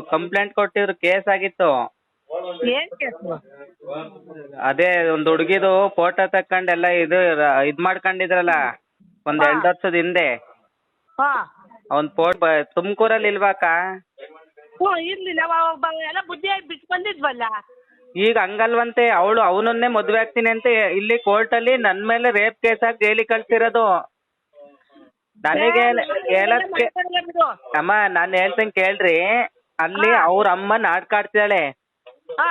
Complaint ಕೊಟ್ಟಿದ್ರು case ಆಗಿತ್ತು. ಏನ್ ಕೇಸು? ಅದೇ ಒಂದು ಹುಡುಗಿದು ಫೋಟೋ ಎಲ್ಲಾ ಇದು ಇದ್ ಮಾಡ್ಕೊಂಡಿದ್ರಲ್ಲ ಒಂದ್ ಹಾ. ಎರಡು ವರ್ಷದ ಹಿಂದೆ. ಹಾ. ಅವ್ನ್ ಫೋಟೋ ತುಮಕೂರಲ್ಲಿ ಇಲ್ವಾಕ ಹ್ಞೂ ಎಲ್ಲ ಬುದ್ಧಿಯಾಗಿ ಬಿಟ್ಟು ಬಂದಿದ್ವಲ್ಲ. ಈಗ ಹಂಗಲ್ವಂತೆ ಅವಳು ಅವನನ್ನೇ ಮದ್ವೆ ಆಗ್ತೀನಿ ಅಂತ ಇಲ್ಲಿ ಕೋರ್ಟಲ್ಲಿ ನನ್ ಮೇಲೆ ರೇಪ್ ಕೇಸ್ ಆಗಿ ಜೈಲಿಗೆ ಕಳ್ಸಿರೋದು. ನನಗೆ ಬಿಡು. ಅಮ್ಮ ನಾನು ಹೇಳ್ತೀನಿ ಕೇಳ್ರಿ. ಅಲ್ಲಿ ಅವ್ರ ಅಮ್ಮ ನಾಟಕ ಆಡ್ತಿದ್ದಾಳೆ ಹಾ.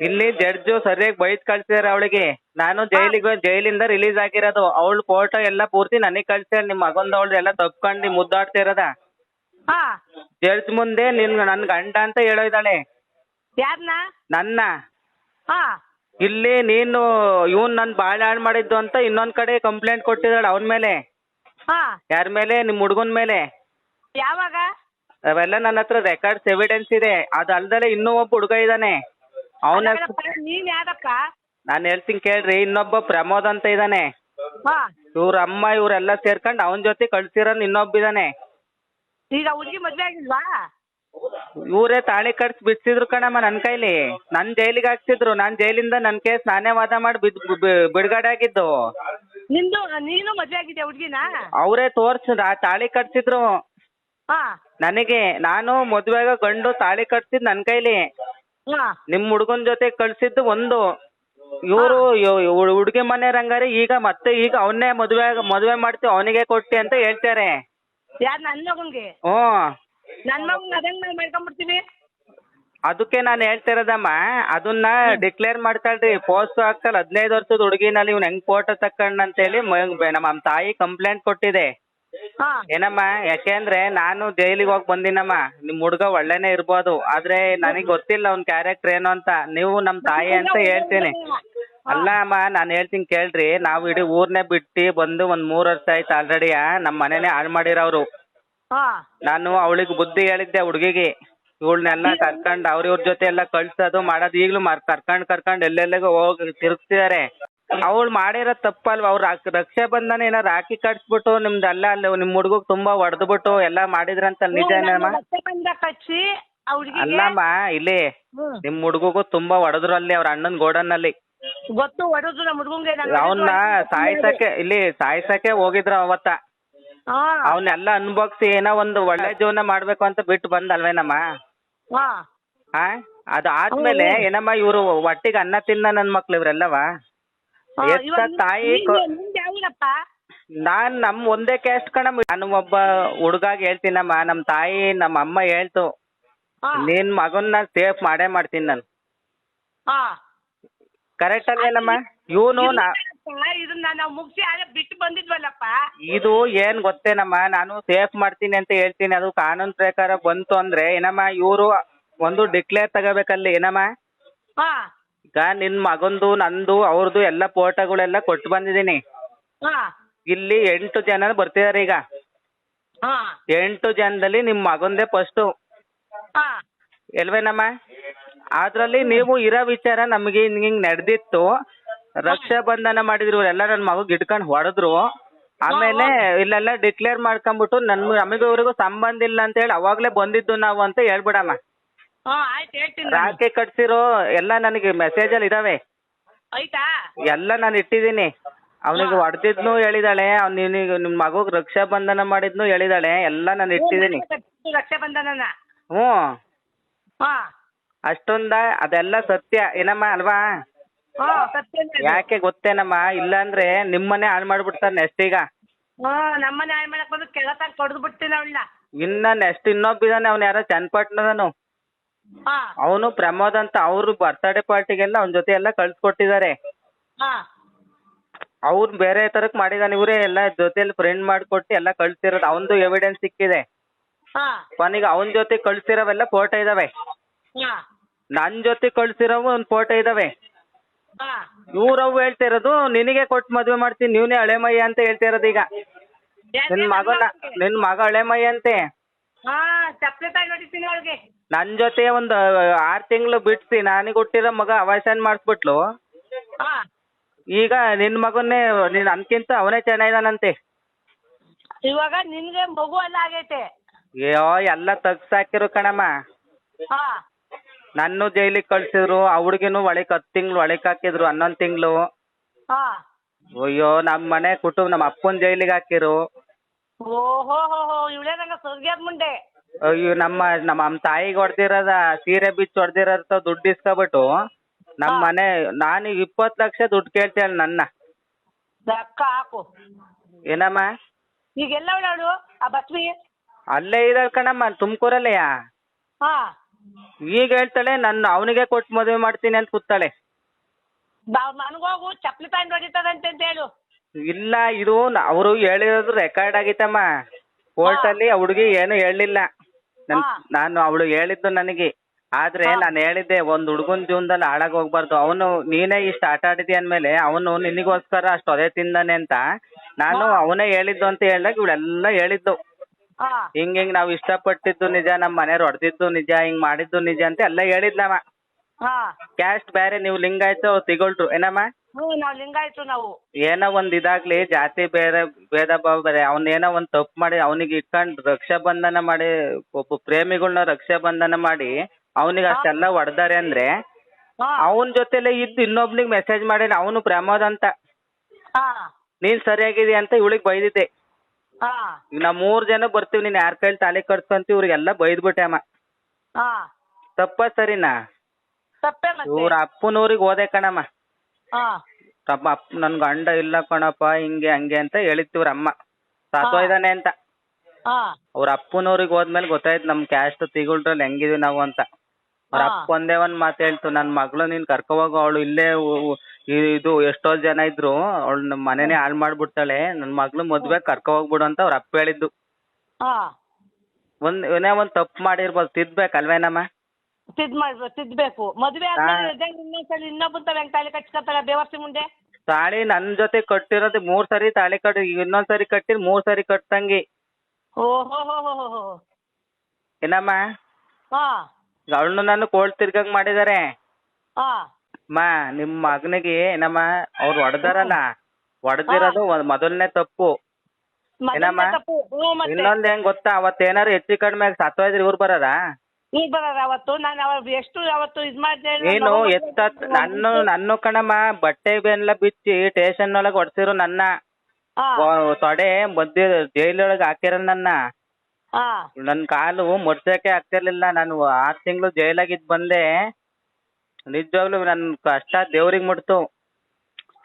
ಇಲ್ಲಿ ಜಡ್ಜ್ ಸರಿಯಾಗಿ ಬೈದ್ ಕಳ್ಸಿದಾರೆ ಅವಳಿಗೆ. ನಾನು ಜೈಲಿಗೆ ಜೈಲಿಂದ ರಿಲೀಸ್ ಆಗಿರೋದು. ಅವಳು ಫೋಟೋ ಎಲ್ಲ ಪೂರ್ತಿ ನನಗೆ ಕಳ್ಸಿದಾಳೆ ನಿಮ್ಮ ಮಗಂದ ಅವಳು ಎಲ್ಲ ತಪ್ಕೊಂಡು ಮುದ್ದಾಡ್ತಿರೋದ ಹಾ. ಜಡ್ಜ್ ಮುಂದೆ ನಿನ್ ನನ್ ಗಂಡ ಅಂತ ಹೇಳಿದಾಳೆ ಯಾರನ್ನ ನನ್ನ. ಹಾ. ಇಲ್ಲಿ ನೀನು ಇವನ್ ನನ್ ಬಾಳ ಹಾಳು ಮಾಡಿದ್ದು ಅಂತ ಇನ್ನೊಂದ್ ಕಡೆ ಕಂಪ್ಲೇಂಟ್ ಕೊಟ್ಟಿದ್ದಾಳೆ ಅವನ ಮೇಲೆ. ಹಾ. ಯಾರ ಮೇಲೆ? ನಿಮ್ ಹುಡುಗನ ಮೇಲೆ. ಯಾವಾಗ? ಅವೆಲ್ಲ ನನ್ನ ಹತ್ರ ರೆಕಾರ್ಡ್ಸ್ ಎವಿಡೆನ್ಸ್ ಇದೆ. ಅದಲ್ದಲೆ ಇನ್ನೂ ಒಬ್ಬ ಹುಡುಗ ಇದ್ದಾನೆ. ಅವನ ನಾನ್ ನೀನ್ ಯಾರಕ್ಕ ನಾನು ಹೇಳ್ತೀನಿ ಕೇಳ್ರಿ ಇನ್ನೊಬ್ಬ ಪ್ರಮೋದ್ ಅಂತ ಇದ್ದಾನೆ. ಹಾ. ಇವ್ರ ಅಮ್ಮ ಇವ್ರೆಲ್ಲ ಸೇರ್ಕೊಂಡು ಅವನ ಜೊತೆ ಕಳ್ಸಿರೋನ್ ಇನ್ನೊಬ್ಬ ಇದ್ದಾನೆ. ಈಗ ಹುಡುಗಿ ಮದ್ವೆ ಆಗಿಲ್ವಾ? ಇವರೇ ತಾಳಿ ಕಟ್ಸಿ ಬಿಡ್ಸಿದ್ರು ಕಣಮ್ಮ ನನ್ನ ಕೈಲಿ. ನನ್ ಜೈಲಿಗೆ ಹಾಕ್ಸಿದ್ರು. ನಾನ್ ಜೈಲಿಂದ ನನ್ ಕೇಸ್ ನಾನೇ ವಾದ ಮಾಡಿ ಬಿದ್ ಬಿ- ಬಿಡುಗಡೆ ಆಗಿದ್ದು. ನಿಂದು ನೀನು ಮದ್ವೆ ಹುಡುಗಿನ? ಅವರೇ ತೋರ್ಸ್ ತಾಳಿ ಕಟ್ಸಿದ್ರು. ಹಾ. ನನಗೆ ನಾನು ಮದುವೆಗ ಗಂಡು ತಾಳಿ ಕಟ್ಸಿದ್ ನನ್ ಕೈಲಿ. ಹಾ. ನಿಮ್ ಹುಡ್ಗನ್ ಜೊತೆ ಕಳ್ಸಿದ್ದು ಒಂದು. ಇವರು ಹುಡುಗಿ ಮನೆ ರಂಗಾರಿ ಈಗ ಮತ್ತೆ ಈಗ ಅವನ್ನೇ ಮದ್ವೆ ಮದುವೆ ಮಾಡ್ತೀವಿ ಅವನಿಗೆ ಕೊಟ್ಟಿ ಅಂತ ಹೇಳ್ತಾರೆ. ಯಾರ್ ನನ್ನ ಮಗನ್ಗೆ? ಹ್ಞೂ. ನನ್ ಮಗನ್ ಅದಂಗ್ ನಾವ್ ಮಾಡ್ಕೊಂಡ್ಬಿಡ್ತೀವಿ ಅದಕ್ಕೆ ನಾನು ಹೇಳ್ತಿರೋದಮ್ಮ ಅದನ್ನ ಡಿಕ್ಲೇರ್ ಮಾಡ್ತಾಳ್ರಿ. ಪೋಸ್ಟ್ ಹಾಕ್ತಾಳ ಹದಿನೈದು ವರ್ಷದ ಹುಡುಗಿನಲ್ಲಿ ಇವ್ನ ಹೆಂಗ್ ಫೋಟೋ ತಕೊಂಡ್ ಅಂತ ಹೇಳಿ ನಮ್ಮ ತಾಯಿ ಕಂಪ್ಲೇಂಟ್ ಕೊಟ್ಟಿದೆ. ಏನಮ್ಮ ಯಾಕೆಂದ್ರೆ ನಾನು ಜೈಲಿಗೆ ಹೋಗಿ ಬಂದಿನಮ್ಮ. ನಿಮ್ ಹುಡುಗ ಒಳ್ಳೆನೆ ಇರ್ಬೋದು. ಆದ್ರೆ ನನಗ್ ಗೊತ್ತಿಲ್ಲ ಅವ್ನ ಕ್ಯಾರೆಕ್ಟರ್ ಏನು ಅಂತ. ನೀವು ನಮ್ ತಾಯಿ ಅಂತ ಹೇಳ್ತೀನಿ. ಅಲ್ಲ ಅಮ್ಮ ನಾನು ಹೇಳ್ತೀನಿ ಕೇಳ್ರಿ. ನಾವು ಇಡೀ ಊರ್ನೇ ಬಿಟ್ಟು ಬಂದು ಒಂದ್ ಮೂರ್ ವರ್ಷ ಆಯ್ತು ಆಲ್ರೆಡಿ ನಮ್ಮ ಮನೇನೆ ಹಾಳು ಮಾಡಿರೋರು ನಾನು ಅವಳಿಗೆ ಬುದ್ಧಿ ಹೇಳಿದ್ದೆ ಹುಡುಗಿಗೆ. ಇವಳನ್ನೆಲ್ಲ ಕರ್ಕೊಂಡು ಅವ್ರ ಇವ್ರ ಜೊತೆ ಎಲ್ಲ ಕಳ್ಸೋದು ಮಾಡೋದು ಈಗಲೂ ಮಾರ್ ಕರ್ಕೊಂಡ್ ಕರ್ಕೊಂಡ್ ಎಲ್ಲೆಲ್ಲಿಗೂ ಹೋಗಿ ತಿರುಗ್ತಿದಾರೆ. ಅವಳು ಮಾಡಿರೋ ತಪ್ಪಲ್ವಾ? ಅವ್ರು ರಾಕ್- ರಕ್ಷಾ ಬಂಧನ ಏನೋ ರಾಖಿ ಕಟ್ಸ್ಬಿಟ್ಟು ನಿಮ್ದು ಅಲ್ಲ ಅಲ್ಲಿ ನಿಮ್ ಹುಡುಗಗ್ ತುಂಬಾ ಹೊಡೆದ್ಬಿಟ್ಟು ಎಲ್ಲ ಮಾಡಿದ್ರಂತ ಹುಡುಗಿಗೆ ಅಲ್ಲಮ್ಮ ಇಲ್ಲಿ. ನಿಮ್ ಹುಡುಗಗೂ ತುಂಬಾ ಹೊಡೆದ್ರು ಅಲ್ಲಿ ಅವ್ರ ಅಣ್ಣನ್ ಗೋಡನ್ನಲ್ಲಿ ಗೊತ್ತು ಹೊಡೆದ್ರು ನಮ್ಮ ಹುಡುಗಂಗೆ ಅವನ್ನ ಸಾಯ್ಸಕ್ಕೆ ಇಲ್ಲಿ ಸಾಯ್ಸಕ್ಕೆ ಹೋಗಿದ್ರು ಅವತ್ತ. ಅವನ್ನೆಲ್ಲ ಅನ್ಭೋಗ್ಸಿ ಏನೋ ಒಂದು ಒಳ್ಳೆ ಜೀವನ ಮಾಡ್ಬೇಕು ಅಂತ ಬಿಟ್ಟು ಬಂದಲ್ವೇನಮ್ಮ? ಹಾ. ಆ? ಅದು ಆದ್ಮೇಲೆ ಏನಮ್ಮ ಇವ್ರು ಒಟ್ಟಿಗೆ ಅನ್ನ ತಿನ್ನ ನನ್ ಮಕ್ಳು ಇವ್ರೆಲ್ಲವ? ಎತ್ತ ತಾಯಿ ಯಾವೂರಪ್ಪ ನಾನ್ ನಮ್ ಒಂದೇ ಕ್ಯಾಸ್ಟ್ ಕಣ ನಾನು ಒಬ್ಬ ಹುಡುಗಾಗ್ ಹೇಳ್ತೀನಮ್ಮ. ನಮ್ ತಾಯಿ ನಮ್ಮ ಅಮ್ಮ ಹೇಳ್ತು. ಹಾ ನಿನ್ ಮಗನ್ನ ಸೇಫ್ ಮಾಡೇ ಮಾಡ್ತೀನಿ ನಾನು. ಹಾ ಕರೆಕ್ಟ್ ಅಲ್ವೇನಮ್ಮ? ಇವನು ನಾ ಇದನ್ನ ನಾವು ಮುಗಿಸಿ ಆದ್ರೆ ಬಿಟ್ಟು ಬಂದಿದ್ವಲ್ಲಪ್ಪ? ಇದು ಏನ್ ಗೊತ್ತೇನಮ್ಮ? ನಾನು ಸೇಫ್ ಮಾಡ್ತೀನಿ ಅಂತ ಹೇಳ್ತೀನಿ. ಅದು ಕಾನೂನು ಪ್ರಕಾರ ಬಂತು ಅಂದ್ರೆ ಏನಮ್ಮ? ಇವರು ಒಂದು ಡಿಕ್ಲೇರ್ ತಗೋಬೇಕಲ್ಲಿ ಏನಮ್ಮ? ಹಾ ಈಗ ನಿನ್ ಮಗಂದು ನಂದು ಅವ್ರದ್ದು ಎಲ್ಲ ಫೋಟೋಗಳೆಲ್ಲ ಕೊಟ್ಟು ಬಂದಿದ್ದೀನಿ. ಹಾ. ಇಲ್ಲಿ ಎಂಟು ಜನ ಬರ್ತಿದಾರೆ ಈಗ. ಹಾ. ಎಂಟು ಜನದಲ್ಲಿ ನಿಮ್ ಮಗಂದೇ ಫಸ್ಟು ಹಾ. ಎಲ್ವೇನಮ್ಮ? ಅದ್ರಲ್ಲಿ ನೀವು ಇರೋ ವಿಚಾರ ನಮಗೆ ಹಿಂಗ್ ಹಿಂಗ್ ನಡೆದಿತ್ತು. ರಕ್ಷಾ ಬಂಧನ ಮಾಡಿದ್ರು ಎಲ್ಲ ನನ್ನ ಮಗುಗ್ ಇಟ್ಕೊಂಡು ಹೊಡೆದ್ರು. ಆಮೇಲೆ ಇಲ್ಲೆಲ್ಲ ಡಿಕ್ಲೇರ್ ಮಾಡ್ಕೊಂಡ್ಬಿಟ್ಟು ನನ್ ನಮಗೆ ಇವ್ರಿಗೂ ಸಂಬಂಧ ಇಲ್ಲ ಅಂತ ಹೇಳಿ ಅವಾಗ್ಲೇ ಬಂದಿದ್ದು ನಾವು ಅಂತ ಹೇಳ್ಬಿಡಮ್ಮ. ಆಯ್ತು ಹೇಳ್ತೀನಿ ನಾನು. ರಾಖಿ ಕಟ್ಸಿರೋ ಎಲ್ಲ ನನಗೆ ಮೆಸೇಜ್ ಅಲ್ಲಿ ಇದಾವೆ. ಆಯ್ತಾ? ಎಲ್ಲ ನಾನು ಇಟ್ಟಿದ್ದೀನಿ. ಅವನಿಗೆ ಹೊಡೆದಿದ್ನು ಹೇಳಿದಾಳೆ ಅವ್ನು ನಿಮ್ ನಿಮ್ಮ ಮಗುಗ್ ರಕ್ಷಾ ಬಂಧನ ಮಾಡಿದ್ನು ಹೇಳಿದಾಳೆ ಎಲ್ಲ ನಾನು ಇಟ್ಟಿದ್ದೀನಿ. ರಕ್ಷಾ ಬಂಧನನ ಹ್ಞೂ. ಹಾ. ಅಷ್ಟೊಂದ ಅದೆಲ್ಲ ಸತ್ಯ. ಏನಮ್ಮ ಅಲ್ವಾ? ಹಾ ಸತ್ಯನೇ ಅದು. ಯಾಕೆ ಗೊತ್ತೇನಮ್ಮ? ಇಲ್ಲಾಂದ್ರೆ ನಿಮ್ಮನೆ ಹಾಳು ಮಾಡ್ಬಿಡ್ತಾರೆ ನೆಕ್ಸ್ಟ್ ಈಗ. ಹಾ ನಮ್ಮನೆ ಹಾಳು ಮಾಡಕ್ ಬಂದು ಕೆಳತಾಗ ಕೊಡ್ದು ಬಿಡ್ತೀನಿ ಅವಳನ್ನ. ಇನ್ನ ನೆಕ್ಸ್ಟ್ ಇನ್ನೊಬ್ಬಿದಾನೆ ಅವ್ನು ಯಾರೋ ಚನ್ನಪಟ್ಟಣದನು ಹಾ. ಅವನು ಪ್ರಮೋದ್ ಅಂತ ಅವ್ರು ಬರ್ತ್ಡೇ ಪಾರ್ಟಿಗೆಲ್ಲ ಅವನ ಜೊತೆ ಎಲ್ಲ ಕಳ್ಸಿಕೊಟ್ಟಿದ್ದಾರೆ ಹಾ. ಅವ್ರು ಬೇರೆ ತರಕ್ ಮಾಡಿದಾನೆ ಇವರೇ ಎಲ್ಲ ಜೊತೆಲಿ ಫ್ರೆಂಡ್ ಮಾಡ್ಕೊಟ್ಟು ಎಲ್ಲ ಕಳ್ಸಿರೋದು. ಅವನದು ಎವಿಡೆನ್ಸ್ ಸಿಕ್ಕಿದೆ. ಹಾ. ಕೊನೆಗೆ ಅವನ ಜೊತೆ ಕಳ್ಸಿರೋವೆಲ್ಲ ಫೋಟೋ ಇದಾವೆ. ಹಾ. ನನ್ ಜೊತೆ ಕಳ್ಸಿರೋವು ಒಂದು ಫೋಟೋ ಇದಾವೆ. ಹಾ. ಹೇಳ್ತಾ ಇರೋದು ನಿನಗೆ ಕೊಟ್ಟು ಮದ್ವೆ ಮಾಡ್ತೀನಿ ನೀವನೇ ಹಳೆ ಮೈ ಅಂತ ಹೇಳ್ತಿರೋದು ಈಗ. ಯಾಕೆ ನಿನ್ ಮಗನ ನನ್ನ ಮಗನ್ಗೆ? ನಿನ್ ಮಗ ಹಳೆ ಮೈ ಅಂತೆ. ಹಾ ಚಪ್ಪಲಿ ತಾಯಿ ನೋಡಿತೀನಿ ಅವಳಿಗೆ. ನನ್ ಜೊತೆ ಒಂದು ಆರ್ ತಿಂಗಳು ಬಿಡ್ಸಿ ನನಗೆ ಹುಟ್ಟಿರೋ ಮಗ ಅವಾಸನ್ ಮಾಡಿಸ್ಬಿಟ್ಲು. ಹಾ. ಈಗ ನಿನ್ ಮಗನ್ನೇ ನೀನ್ ಅನ್ಕಿಂತ ಅವನೇ ಚೆನ್ನಾಗಿದಾನಂತೆ. ಇವಾಗ ನಿನ್ಗೆ ಮಗು ಎಲ್ಲ ಆಗೈತೆ. ಅಯ್ಯೋ ಎಲ್ಲ ತಗ್ಸಾಕಿರು ಕಣಮ್ಮ. ಹಾ. ನನ್ನ ಜೈಲಿಗೆ ಕಳ್ಸಿದ್ರು ಆ ಹುಡ್ಗಿನೂ ಒಳಕ್ ಹತ್ ತಿಂಗಳು ಒಳಕ್ ಹಾಕಿದ್ರು ಹನ್ನೊಂದು ತಿಂಗಳು. ಹಾ. ಅಯ್ಯೋ ನಮ್ಮ ಮನೆ ಕುಟುಂಬ ನಮ್ಮ ಅಪ್ಪನ ಜೈಲಿಗೆ ಹಾಕಿರು. ಓಹೋ ಹೋ ಹೋ ಇವಳೇ ನಂಗೆ ಮುಂದೆ ಅಯ್ಯೋ ನಮ್ಮ ನಮ್ಮ ತಾಯಿಗ್ ಹೊಡ್ದಿರೋದ ಸೀರೆ ಬಿಚ್ಚಿ ಹೊಡ್ದಿರೋದ ದುಡ್ಡು ಇಸ್ಕೊಬಿಟ್ಟು ನಮ್ಮ. ಮನೆ ನಾನು ಇಪ್ಪತ್ತು ಲಕ್ಷ ದುಡ್ಡು ಕೇಳ್ತೇನೆ ನನ್ನ. ಹಾಕು. ಏನಮ್ಮ? ಈಗ ಎಲ್ಲ ಅವಳು ಆ ಬಸ್ವಿ? ಅಲ್ಲೇ ಇದ್ದಾಳೆ ಕಣಮ್ಮ ತುಮಕೂರಲ್ಲಯ ಹಾ. ಈಗ ಹೇಳ್ತಾಳೆ ನನ್ನ ಅವನಿಗೆ ಕೊಟ್ಟು ಮದುವೆ ಮಾಡ್ತೀನಿ ಅಂತ ಕೂತಾಳೆ. ನನಗೋಗು ಚಪ್ಪಲಿ ಪ್ಯಾಂಟ್ ಹೊಡಿತದಂತೆ ಅಂತ ಹೇಳು. ಇಲ್ಲ ಇದು ಅವರು ಹೇಳಿರೋದು ರೆಕಾರ್ಡ್ ಆಗಿತ್ತಮ್ಮ. ಕೋರ್ಟ್ ಅಲ್ಲಿ ಹುಡುಗಿ ಏನು ಹೇಳಲಿಲ್ಲ ನನ್ ನಾನು ಅವಳು ಹೇಳಿದ್ದು ನನಗೆ. ಆದ್ರೆ. ನಾನು ಹೇಳಿದ್ದೆ ಒಂದ್ ಹುಡುಗನ ಜೀವನದಲ್ಲಿ ಹಾಳಾಗ್ ಹೋಗ್ಬಾರ್ದು. ಅವನು ನೀನೇ ಇಷ್ಟ ಆಟ ಆಡಿದಿ ಅಂದ್ಮೇಲೆ ಅವನು ನಿನಗೋಸ್ಕರ ಅಷ್ಟು ಅದೇ ತಿಂದಾನೆ ಅಂತ. ನಾನು. ಅವನೇ ಹೇಳಿದ್ದು ಅಂತ ಹೇಳಿದಾಗ ಇವಳೆಲ್ಲ ಹೇಳಿದ್ದು. ಹಾ. ಹಿಂಗ್ ನಾವ್ ಇಷ್ಟ ಇಷ್ಟಪಟ್ಟಿದ್ದು ನಿಜ ನಮ್ ಮನೆಯವ್ರು ಹೊಡೆದಿದ್ದು ನಿಜ ಹಿಂಗ್ ಮಾಡಿದ್ದು ನಿಜ ಅಂತ ಎಲ್ಲ ಹೇಳಿದ್ಲಮ್ಮ ಹಾ. ಕ್ಯಾಸ್ಟ್ ಬೇರೆ ನೀವು ಲಿಂಗಾಯ್ತು ಅವ್ರು ತಿಗೊಳ್ರು. ಏನಮ್ಮ? ಹ್ಞೂ ನಾವು ಏನೋ ಒಂದ್ ಇದಾಗ್ಲಿ ಜಾತಿ ಬೇರೆ ಭೇದ ಭಾವ ಬೇರೆ ಅವ್ನ ಏನೋ ಒಂದ್ ತಪ್ಪು ಮಾಡಿ ಅವನಿಗೆ ರಕ್ಷಾ ಬಂಧನ ಮಾಡಿ ಒಬ್ಬ ಪ್ರೇಮಿಗಳನ್ನ ರಕ್ಷಾ ಬಂಧನ ಮಾಡಿ ಅವನಿಗೆ ಅಷ್ಟೆಲ್ಲ ಹೊಡೆದಾರೆ ಅಂದ್ರೆ ಹಾ. ಅವನ ಜೊತೆಲೆ ಇದ್ದು ಇನ್ನೊಬ್ನಿಗೆ ಮೆಸೇಜ್ ಮಾಡಿ ಅವನು ಪ್ರಮೋದ್ ಅಂತ. ಹಾ. ನೀನ್ ಸರಿಯಾಗಿದೆ ಅಂತ ಇವಳಿಗೆ ಬೈದಿದ್ದೆ. ಹಾ. ಈಗ ನಾವು ಮೂರ್ ಜನ ಬರ್ತೀವಿ ನೀನ್ ಯಾರ ಕೈಲಿ ತಾಲಿ ಕಟ್ಸ್ಕೊಂತೀವಿ ಇವ್ರಿಗೆಲ್ಲ ಬೈದ್ಬಿಟ್ಟೆ ಅಮ್ಮ. ಹಾ. ತಪ್ಪ ಸರಿನಾ? ತಪ್ಪೇ ಮತ್ತೆ. ಇವ್ರ ಅಪ್ಪನೂರಿಗೆ ಓದೆ ಕಣಮ್ಮ. ಹಾ. ತಮ್ಮ ಅಪ್ಪ ನನ್ ಗಂಡ ಇಲ್ಲ ಕಣಪ್ಪ ಹಿಂಗೆ ಹಂಗೆ ಅಂತ ಹೇಳಿತ್ತು ಅಮ್ಮ ಅಮ್ಮ. ಇದಾನೆ ಅಂತ. ಹಾ. ಅವ್ರ ಅಪ್ಪನವ್ರಿಗೆ ಹೋದ್ಮೇಲೆ ಗೊತ್ತಾಯ್ತು ನಮ್ ಕ್ಯಾಸ್ಟ್ ತಿಗುಳ್ರಲ್ಲಿ ಹೆಂಗಿದೀವಿ ನಾವು ಅಂತ. ಅವ್ರ ಹಾ. ಅಪ್ಪ ಒಂದೇ ಒಂದ್ ಮಾತು ಹೇಳ್ತು ನನ್ ಮಗಳು ನೀನ್ ಕರ್ಕೋವಾಗ ಅವಳು ಇಲ್ಲೇ ಉ- ಉ- ಇ- ಇದು ಎಷ್ಟೋ ಜನ ಇದ್ರು ಅವಳು ನಮ್ ಮನೇನೆ ಹಾಳ್ ಮಾಡ್ಬಿಡ್ತಾಳೆ ನನ್ ಮಗಳು ಮದ್ವೆ ಕರ್ಕೊ ಹೋಗ್ಬಿಡು ಅಂತ ಅವ್ರ ಅಪ್ಪ ಹೇಳಿದ್ದು. ಹಾ. ಒಂದ್ ಏನೇ ಒಂದ್ ತಪ್ಪು ಮಾಡಿರ್ಬೋದು ತಿದ್ಬೇಕಲ್ವೇನಮ್ಮ? ತಿದ್ ಮಾಡ್ಬೇಕು ತಿದ್ಬೇಕು. ಮದ್ವೆ ಆದ್ಮೇಲೆ ಇನ್ನೊಂದ್ಸಲ ಇನ್ನೊಬ್ಬನ ಹೆಂಗ್ ತಾಳಿ ಕಟ್ಸ್ಕೊತಾಳೆ ಬೇವರ್ಸಿ ಮುಂದೆ? ತಾಳಿ ನನ್ ಜೊತೆ ಕಟ್ಟಿರೋದು ಮೂರ್ ಸರಿ ತಾಳಿ ಕಟ್ಟಿ ಇನ್ನೊಂದ್ ಸರಿ ಕಟ್ಟಿದ್ ಮೂರ್ ಸರಿ ಕಟ್ಟಂಗಿ ಓಹೋ ಹೋ ಹೋ ಹೋ ಹೋ ಏನಮ್ಮ? ಹಾ. ಅವಳನ್ನು ನಾನು ಕೋಲ್ ತಿರ್ಗಂಗ್ ಮಾಡಿದಾರೆ. ಹಾ. ಅಮ್ಮ ನಿಮ್ ಮಗನಿಗೆ ಏನಮ್ಮ ಅವ್ರು ಹೊಡೆದಾರಲ್ಲ ಹೊಡೆದಿರೋದು ಮೊದಲನೇ ತಪ್ಪು. ಏನಮ್ಮ? ತಪ್ಪು. ಹ್ಞೂ ಮತ್ತೆ. ಇನ್ನೊಂದ್ ಹೆಂಗ್ ಗೊತ್ತಾ? ಅವತ್ತೇನಾರು ಹೆಚ್ಚು ಕಡಿಮೆ ಆಗಿ ಸತ್ತೋಯ್ದ್ರೆ ಇವ್ರು ಬರಲ್ಲ ಈಗ ಅವತ್ತು ನಾನು ಎಷ್ಟು ಅವತ್ತು ಇದು ಮಾಡಿದೆ ನೀನು ಎತ್ತ ನನ್ನ ನನ್ನ ಕಣಮ್ಮ ಬಟ್ಟೆ ಬೆಲ್ಲ ಬಿಚ್ಚಿ ಸ್ಟೇಷನ್ ಒಳಗ್ ಹೊಡ್ಸಿರು ನನ್ನ. ವ- ತೊಡೆ ಮಧ್ಯ ಜೈಲೊಳಗ್ ಹಾಕಿರ ನನ್ನ. ನನ್ ಕಾಲು ಮುಡ್ಸಕ್ಕೆ ಆಗ್ತಿರ್ಲಿಲ್ಲ. ನಾನು ಆರ್ ತಿಂಗಳು ಜೈಲಾಗಿದ್ ಬಂದೆ. ನಿಜವಾಗ್ಲೂ ನನ್ ಕಷ್ಟ ದೇವ್ರಿಗೆ ಮುಟ್ತು.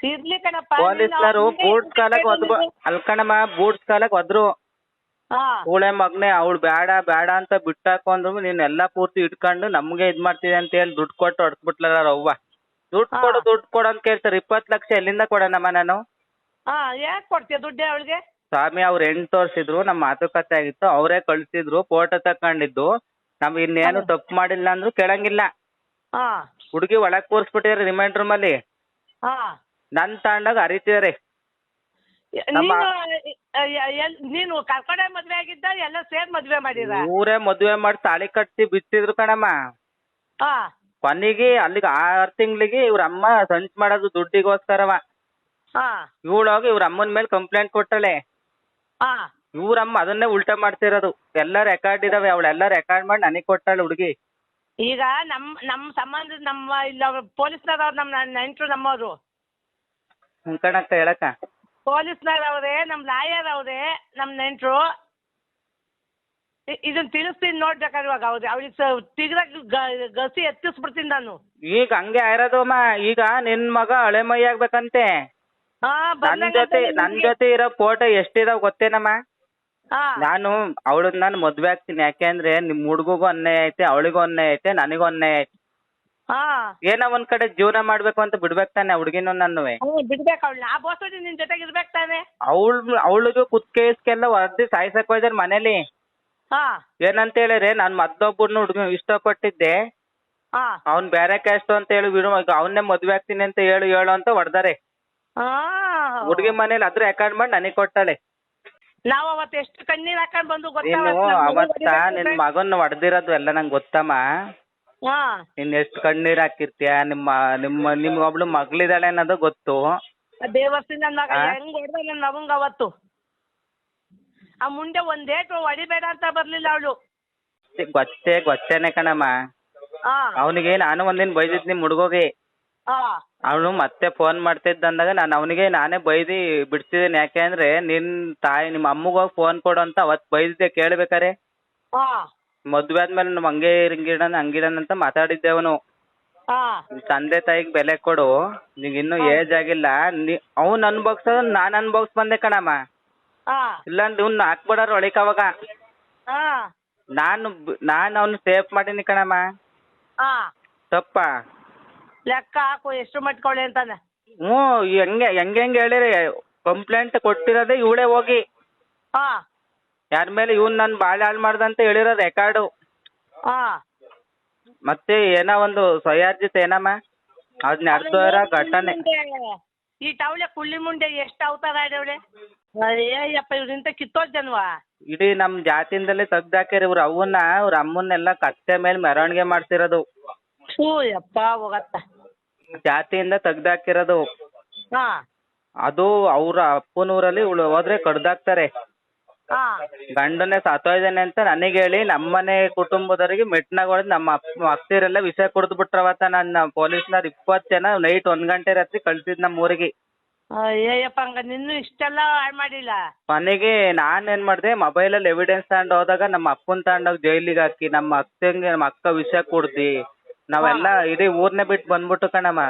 ಇರ್ಲಿ ಕಣಪ್ಪ ಬೂಟ್ಸ್ ಕಾಲಕ್ ಒದ್ ಅಲ್ಕಣಮ್ಮ ಬೂಟ್ಸ್ ಕಾಲಕ್ ಒದ್ರು. ಕೂಳೆ ಮಗ್ನೆ ಅವಳು ಬೇಡ ಬೇಡ ಅಂತ ಬಿಟ್ಟಾಕು ಅಂದ್ರು ನೀನ್ ಎಲ್ಲಾ ಪೂರ್ತಿ ಇಟ್ಕೊಂಡು ನಮ್ಗೆ ಇದ್ ಮಾಡ್ತೀನಿ ಅಂತ ಹೇಳಿ ದುಡ್ಡು ಕೊಟ್ಟು ಹೊಡ್ಸ್ಬಿಟ್ಲಲ್ಲ ಅವ್ವ. ದುಡ್ಡು ಕೊಡು ದುಡ್ಡು ಕೊಡು ಅಂತ ಕೇಳ್ತಾರೆ. ಇಪ್ಪತ್ತು ಲಕ್ಷ ಎಲ್ಲಿಂದ ಕೊಡೋಣಮ್ಮ ನಾನು? ಹಾ ಯಾಕೆ ಕೊಡ್ತೀಯ ದುಡ್ಡು ಅವಳಿಗೆ? ಸ್ವಾಮಿ ಅವ್ರು ಹೆಣ್ ತೋರ್ಸಿದ್ರು ನಮ್ಮ ಮಾತುಕತೆ ಆಗಿತ್ತು. ಅವರೇ ಕಳ್ಸಿದ್ರು ಫೋಟೋ ತಕೊಂಡಿದ್ದು ನಮ್ ಇನ್ನೇನು. ತಪ್ಪು ಮಾಡಿಲ್ಲ ಅಂದ್ರು ಕೇಳಂಗಿಲ್ಲ. ಹುಡುಗಿ ಒಳಗ್ ಕೂರ್ಸ್ಬಿಟ್ಟಿದಾರೆ ರಿಮೈಂಡ್ ರೂಮ್ ಅಲ್ಲಿ ನನ್ ತಾಂಡಾಗ ಹರಿತಿದಾರೆ ಎಲ್- ನೀನು ಕರ್ಕೊಂಡೆ ಮದ್ವೆ ಆಗಿದ್ದ ಎಲ್ಲ ಸೇರ್ ಮದ್ವೆ ಮಾಡಿದ? ಊರೇ ಮದ್ವೆ ಮಾಡಿ ತಾಳಿ ಕಟ್ಟಿ ಬಿಟ್ಟಿದ್ರು ಕಣಮ್ಮ. ಹಾ ಕೊನೆಗೆ ಅಲ್ಲಿಗೆ ಆರ್ ತಿಂಗ್ಳಿಗೆ ಇವ್ರ ಅಮ್ಮ ಸಂಚ್ ಮಾಡೋದು ದುಡ್ಡಿಗೋಸ್ಕರವ. ಹಾ ಇವಳೋಗಿ ಇವ್ರ ಅಮ್ಮನ ಮೇಲೆ ಕಂಪ್ಲೇಂಟ್ ಕೊಟ್ಟಳೆ. ಹಾ ಇವ್ರಮ್ಮ ಅದನ್ನೇ ಉಲ್ಟಾ ಮಾಡ್ತಿರೋದು. ಎಲ್ಲ ರೆಕಾರ್ಡ್ ಇದಾವೆ ಅವಳೆಲ್ಲ ರೆಕಾರ್ಡ್ ಮಾಡಿ ನನಗೆ ಕೊಟ್ಟಾಳೆ ಹುಡುಗಿ. ಈಗ ನಮ್ ನಮ್ ಸಂಬಂಧ ನಮ್ಮ ಇಲ್ಲ ಪೊಲೀಸ್ನವ್ರು ನಮ್ಮ ನೆಂಟ್ರು ನಮ್ಮವರು. ಕಣಕ್ಕ ಹೇಳಕ್ಕ. ಪೊಲೀಸ್ನವ್ರವ್ರೆ ನಮ್ಮ ಲಾಯರ್ ಅವ್ರೆ ನಮ್ಮ ನೆಂಟ್ರು. ಇದನ್ನ ತಿಳಿಸ್ತೀನಿ ನೋಡ್ಬೇಕಾದ್ರೆ ಇವಾಗ ಅವ್ರಿ ಅವಳಿಗೆ ಗಸಿ ಗಸಿ ಎತ್ತಿಸ್ಬಿಡ್ತೀನಿ ನಾನು. ಈಗ ಹಂಗೆ ಆಗಿರೋದಮ್ಮ ಈಗ ನಿನ್ ಮಗ ಹಳೆ ಮೈ ಆಗ್ಬೇಕಂತೆ. ಹಾ ನನ್ ಜೊತೆ ನನ್ ಜೊತೆ ಇರೋ ಫೋಟೋ ಎಷ್ಟಿದಾವ್ ಗೊತ್ತೇನಮ್ಮ? ಹಾ. ನಾನು ಅವಳನ್ನ ನಾನು ಮದ್ವೆ ಆಗ್ತೀನಿ ಯಾಕೆಂದ್ರೆ ನಿಮ್ ಹುಡುಗಗೂ ಅನ್ಯಾಯ ಐತೆ ಅವಳಿಗೂ ಅನ್ಯಾಯ ಐತೆ ನನಗೂ ಅನ್ಯಾಯ ಐತೆ. ಹಾ. ಏನೋ ಒಂದ್ ಕಡೆ ಜೀವನ ಮಾಡ್ಬೇಕು ಅಂತ ಬಿಡ್ಬೇಕು ತಾನೆ ಹುಡ್ಗಿನು ನನ್ನುವೆ. ಹ್ಞೂ ಬಿಡ್ಬೇಕು ಅವಳನ್ನ ಆ ಬೋಸಡಿ ನಿನ್ ಜೊತೆಗೆ ಇರ್ಬೇಕು ತಾನೆ. ಅವಳು ಅವಳಿಗೂ ಕುತ್ಕೇಸ್ಕೆಲ್ಲ ಹೊಡೆದು ಸಾಯ್ಸಕ್ ಹೋಯ್ದಾರೆ ಮನೇಲಿ. ಹಾ. ಏನಂತ ಹೇಳಿದ್ರೆ ನಾನ್ ಮತ್ತೊಬ್ಬರನ್ನ ಹುಡುಗ ಇಷ್ಟಪಟ್ಟಿದ್ದೆ. ಹಾ. ಅವ್ನ್ ಬೇರೆ ಕ್ಯಾಸ್ಟ್ ಅಂತ ಹೇಳಿ ಬಿಡು ಅವನ್ನೇ ಮದ್ವೆ ಆಗ್ತೀನಿ ಅಂತ ಹೇಳು ಹೇಳು ಅಂತ ಹೊಡ್ದಾರೆ. ಹಾ. ಹುಡುಗಿ ಮನೇಲಿ ಅದ್ರ ರೆಕಾರ್ಡ್ ಮಾಡಿ ನನಗೆ ಕೊಟ್ಟಾಳೆ. ನಾವ್ ಅವತ್ತು ಎಷ್ಟು ಕಣ್ಣೀರ್ ಹಾಕೊಂಡ್ ಬಂದು ನೀನು ಅವತ್ತ ನಿನ್ ಮಗನ್ ಹೊಡೆದಿರೋದು ಎಲ್ಲ ನಂಗೆ ಗೊತ್ತಮ್ಮ. ಹಾ. ನೀನ್ ಎಷ್ಟು ಕಣ್ಣೀರ್ ಹಾಕಿರ್ತೀಯ? ನಿಮ್ಮ ನಿಮ್ಮ ನಿಮ್ ಒಬ್ಳು ಮಗಳಿದಾಳೆ ಅನ್ನೋದು ಗೊತ್ತು. ಆ ದೇವಸ್ಥಾನ ನನ್ನ ಮಗ ಆ? ಹೆಂಗ್ ಹೊಡೆದ ನನ್ನ ಮಗಂಗ ಅವತ್ತು? ಆ ಮುಂದೆ ಒಂದೇಟು ಹೊಡಿಬೇಡ ಅಂತ ಬರ್ಲಿಲ್ಲ ಅವಳು. ಗೊತ್ತೇ ಗೊತ್ತೇ ಗೊತ್ತೇನೆ ಕಣಮ್ಮ. ಹಾ. ಅವನಿಗೆ ನಾನು ಒಂದಿನ ಬೈದಿದ್ ನಿಮ್ ಹುಡುಗೋಗಿ. ಹಾ. ಅವನು ಮತ್ತೆ ಫೋನ್ ಮಾಡ್ತಿದ್ದ ಅಂದಾಗ ನಾನು ಅವನಿಗೆ ನಾನೇ ಬೈದಿ ಬಿಡ್ತಿದ್ದೀನಿ ಯಾಕೆ ಅಂದ್ರೆ ನಿನ್ ತಾಯಿ ನಿಮ್ಮ ಅಮ್ಮಗೋಗಿ ಫೋನ್ ಕೊಡು ಅಂತ ಅವತ್ ಬೈದಿದ್ದೆ. ಕೇಳ್ಬೇಕಾರೆ? ಹಾ. ಮದ್ವೆ ಆದ್ಮೇಲೆ ನಮ್ ಹಂಗೆ ಹಿಂಗಿಡಣ ಹಂಗಿಡಣ ಅಂತ ಮಾತಾಡಿದ್ದೆ ಅವ್ನು. ಹಾ. ತಂದೆ ತಾಯಿಗ್ ಬೆಲೆ ಕೊಡು. ನಿಂಗ್ ಇನ್ನು ಏಜ್ ಆಗಿಲ್ಲ. ನೀ ಅವ್ನು ನಾನ್ ನಾನು ಅನ್ಭವ್ಸ್ ಬಂದೆ ಕಣಮ್ಮ. ಹಾ. ಇಲ್ಲಾಂದ್ರೆ ಇವ್ನ ಹಾಕ್ಬಿಡಾರ ಒಳಿಕ್ ಅವಾಗ. ಹಾ. ನಾನು ನಾನ್ ನಾನು ಅವ್ನು ಸೇಫ್ ಮಾಡೀನಿ ಕಣಮ್ಮ. ಹಾ. ತಪ್ಪ. ಲೆಕ್ಕ ಹಾಕು ಎಷ್ಟು ಮಟ್ಕೊಳ್ಳಿ ಅಂತ ಹ್ಞೂ ಹೆಂಗೆ ಹೆಂಗೆ ಹೆಂಗೆ ಹೇಳಿರಿ. ಕಂಪ್ಲೇಂಟ್ ಕೊಟ್ಟಿರೋದೇ ಇವಳೇ ಹೋಗಿ. ಹಾ. ಯಾರ ಮೇಲೆ ಇವ್ನು ನನ್ನ ಬಾಳೆ ಹಾಳು ಮಾಡ್ದಂತ ಹೇಳಿರೋ ರೆಕಾರ್ಡು ಹಾ. ಮತ್ತೆ ಏನೋ ಒಂದು ಸ್ವಯಾರ್ಜಿತ ಏನಮ್ಮ? ಅದ್ ನಡೆದೋರ ಘಟನೆ. ಈ ಟೌಲೆ ಕುಳ್ಳಿ ಮುಂಡೆ ಎಷ್ಟು ಅವತಾರ ಆಡವಳೆ ಅಯ್ಯಪ್ಪ ಇವ್ರಿಂತ ಜನವಾ. ಇಡೀ ನಮ್ಮ ಜಾತಿಯಿಂದಲೇ ತೆಗ್ದಾಕ್ಯಾರ ಇವ್ರ ಅವನ್ನ ಅವ್ರ ಅಮ್ಮನ್ನೆಲ್ಲ ಕತ್ತೆ ಮೇಲೆ ಮೆರವಣಿಗೆ ಮಾಡ್ತಿರೋದು ಹ್ಞೂ ಯಪ್ಪ ಹೋಗತ್ತ. ಜಾತಿಯಿಂದ ತೆಗ್ದಾಕಿರೋದು ಹಾ. ಅದು ಅವ್ರ ಅಪ್ಪನೂರಲ್ಲಿ ಇವಳು ಹೋದ್ರೆ ಕಡ್ದಾಕ್ತಾರೆ ಹಾ. ಗಂಡನೇ ಸತ್ತೋಯ್ದಾನೆ ಅಂತ ನನಗೆ ಹೇಳಿ ನಮ್ಮನೆ ಕುಟುಂಬದವರಿಗೆ ಮೆಟ್ನಾಗ ಹೊಡೆದು ನಮ್ಮ ಅಪ್ಪ ಅಕ್ತಿರೆಲ್ಲ ವಿಷ ಕುಡ್ದು ಬಿಟ್ರವತ್ತ ನನ್ನ ಪೊಲೀಸ್ನವ್ರು ಇಪ್ಪತ್ತು ಜನ ನೈಟ್ ಒಂದ್ ಗಂಟೆ ರಾತ್ರಿ ಕಳ್ಸಿದ್ ನಮ್ಮ ಊರಿಗೆ ಅಯ್ಯಪ್ಪ ಹಂಗ ನಿನ್ನೂ ಇಷ್ಟೆಲ್ಲ ಹಾಳು ಮಾಡಿಲ್ಲ? ಮನೆಗೆ ನಾನ್ ಏನ್ ಮಾಡ್ದೆ ಮೊಬೈಲಲ್ಲಿ ಎವಿಡೆನ್ಸ್ ತಗೊಂಡ್ ಹೋದಾಗ ನಮ್ಮ ಅಪ್ಪನ್ ತಗೊಂಡೋಗಿ ಜೈಲಿಗೆ ಹಾಕಿ ನಮ್ಮ ಅಕ್ಕಂಗೆ ನಮ್ಮ ಅಕ್ಕ ವಿಷ ಕುಡ್ದಿ ನಾವೆಲ್ಲ ಇಡೀ ಊರ್ನೇ ಬಿಟ್ಟು ಬಂದ್ಬಿಟ್ಟು ಕಣಮ್ಮ.